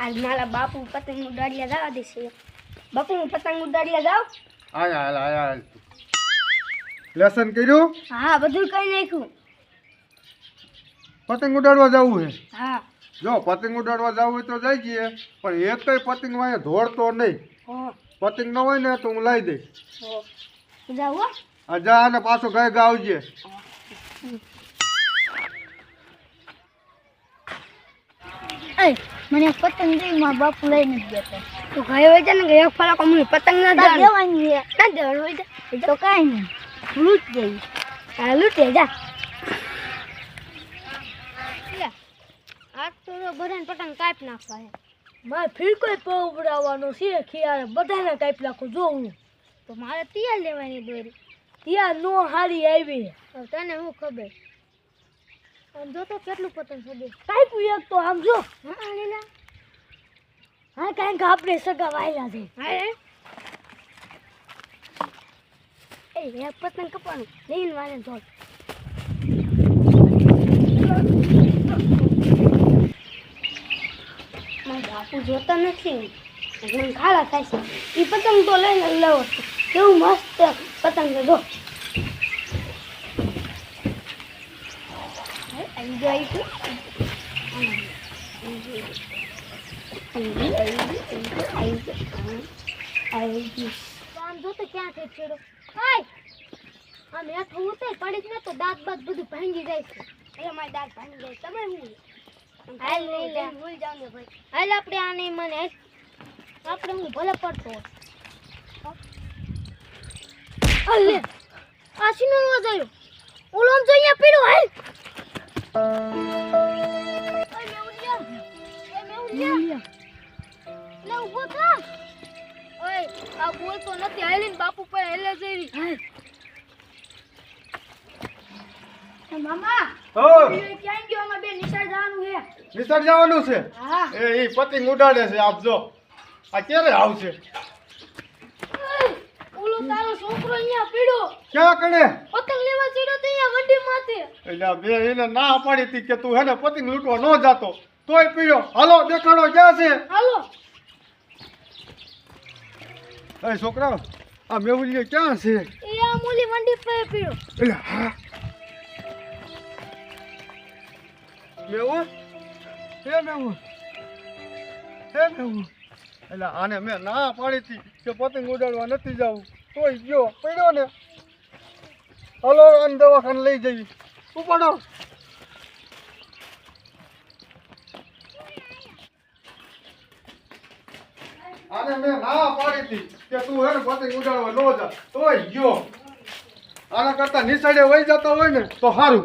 આજ મારા બાપુ પતંગ ઉડાડ્યા જવા દેશે. બાપુ હું પતંગ ઉડાડ્યા જાઉં? આય હાલ આય હાલ. લેસન કર્યું? હા બધું કરી નાખ્યું. પતંગ ઉડાડવા જવું છે? હા. જો પતંગ ઉડાડવા જવું હોય તો જઈ જઈએ. પણ એક કઈ પતંગ વાય ધોડતો નહીં. પતંગ ન હોય ને તો હું લઈ દઈશ. હો. જાવ હો. જા અને પાછો ગાય ગાવજે એ મને પતંગ મારા બાપુ લઈને જ તો ગયો હોય છે ને ગયો ફરાક અમને પતંગ ના દેવાની. ના દેવાનું હોય છે. તો કાંઈ નહીં. લૂંટ જઈ હા લૂંટે જા. આજ તો બધાને પતંગ કાપ નાખવા છે. મારે ફીરકો કોઈ પગ છે ખિયાર બધાને કાપી નાખું જોવું તો મારે તૈયાર લેવાની દોરી. ત્યાં નો હારી આવી. તને શું ખબર? આમ જો તો કેટલું પતંગ છે કાપ્યું એક તો આમ જો. હા હા કારણ કે આપણે સગા વાયલા છે. એ? પતંગ કપવાનું લઈને વાળે મારા બાપુ જોતા નથી. મને ખાડા થાય છે. એ પતંગ તો લઈને લેવો કેવું મસ્ત પતંગ છે જો. આવી ગયો આવી જો તો ક્યાં છે છેડો આમ હેઠું ઉતર પડી ને તો દાંત બાત બધું ભાંગી જાય એટલે મારી દાંત ભાંગી જાય તમે હું હાલ ભૂલ જાવ ને ભાઈ હાલ આપણે આને મને આપણે હું ભલે પડતો હોત. લે આ સીનો નો જોયો ઓલો આમ જો અહીંયા પીડ્યો હાલ મેઉલિયા. લે ઊભો થા. ઓય આ બોલતો નથી હાલીને બાપુ પર હેલે જેવી મામા હો. ક્યાં ગયો? અમાર બે નિશાળ જવાનું છે. નિસર્ગ જવાનું છે? હા. એ ઈ પતંગ ઉડાડે છે આપ જો. આ ક્યારે આવશે? ઓલો તારો છોકરો અહીંયા પીડો ક્યાં કણે? પતંગ લેવા ચડ્યો તો અહીંયા વંડી માથે એટલે બે એને ના પાડી હતી કે તું હે ને પતંગ લૂંટવા ન જાતો. તોય પીડ્યો. હાલો દેખાડો ક્યાં છે? હાલો. એ છોકરા આ મેહુલિયો ક્યાં છે? એ આ મોલી વંડી પર પીડ્યો એટલે હા. મેવું હે મેવું હે મેવું એટલે આને મેં ના પાડી હતી કે પતંગ ઉડાડવા નથી જવું તોય ગયો પડ્યો ને. હલો અને દવાખાને લઈ જઈ ઉપાડો. આને મેં ના પાડી હતી કે તું હે ને પતંગ ઉડાડવા ન જા. તોય ગયો. આના કરતા નિસાડે વહી જતો હોય ને તો સારું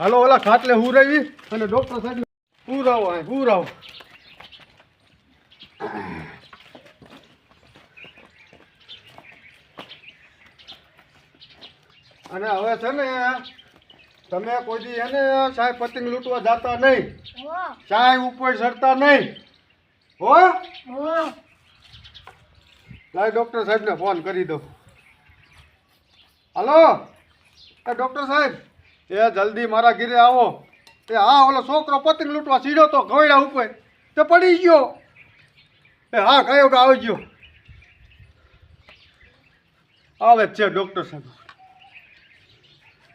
હાલો ઓલા ખાટલે હું રહી અને ડોક્ટર સાહેબ હું રહો અહીં હું રહો અને હવે છે ને તમે કોઈ દી એને સાહેબ પતંગ લૂંટવા જતા નહીં. સાહેબ ચાય ઉપર ચડતા નહીં. હો? લાય ડોક્ટર સાહેબને ફોન કરી દો હલો? એ ડોક્ટર સાહેબ એ જલ્દી મારા ઘીરે આવો. એ હા ઓલો છોકરો પતંગ લૂંટવા સીડ્યો તો ઘોડા ઉપર. તે પડી ગયો. એ હા કયો કે આવી ગયો. આવે છે ડોક્ટર સાહેબ.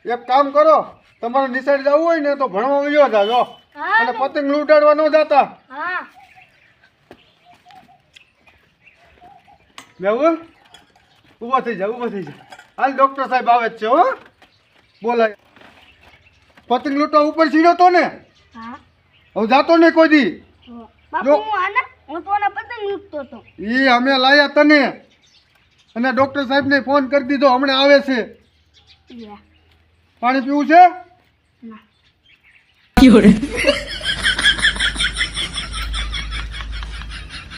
એક કામ કરો તમારે નિશાળ જવું હોય ને તો ભણવા ગયો જાજો. અને પતંગ લૂંટાડવા ન જતા. હા. મેહુલ ઊભો થઈ જા ઊભો થઈ જા. હાલ ડૉક્ટર સાહેબ આવે જ છે હો. બોલાય. પતંગ લૂંટવા ઉપર સીડ્યો તો ને? હું. હવે જાતો નહીં કોઈ દી. હો. બાપુ જો. હું આના હું તો આના પતંગ લૂંટતો હતો. એ અમે લાયા તને. અને ડૉક્ટર સાહેબને ફોન કરી દીધો હમણાં આવે છે. પાણી પીવું છે? ના.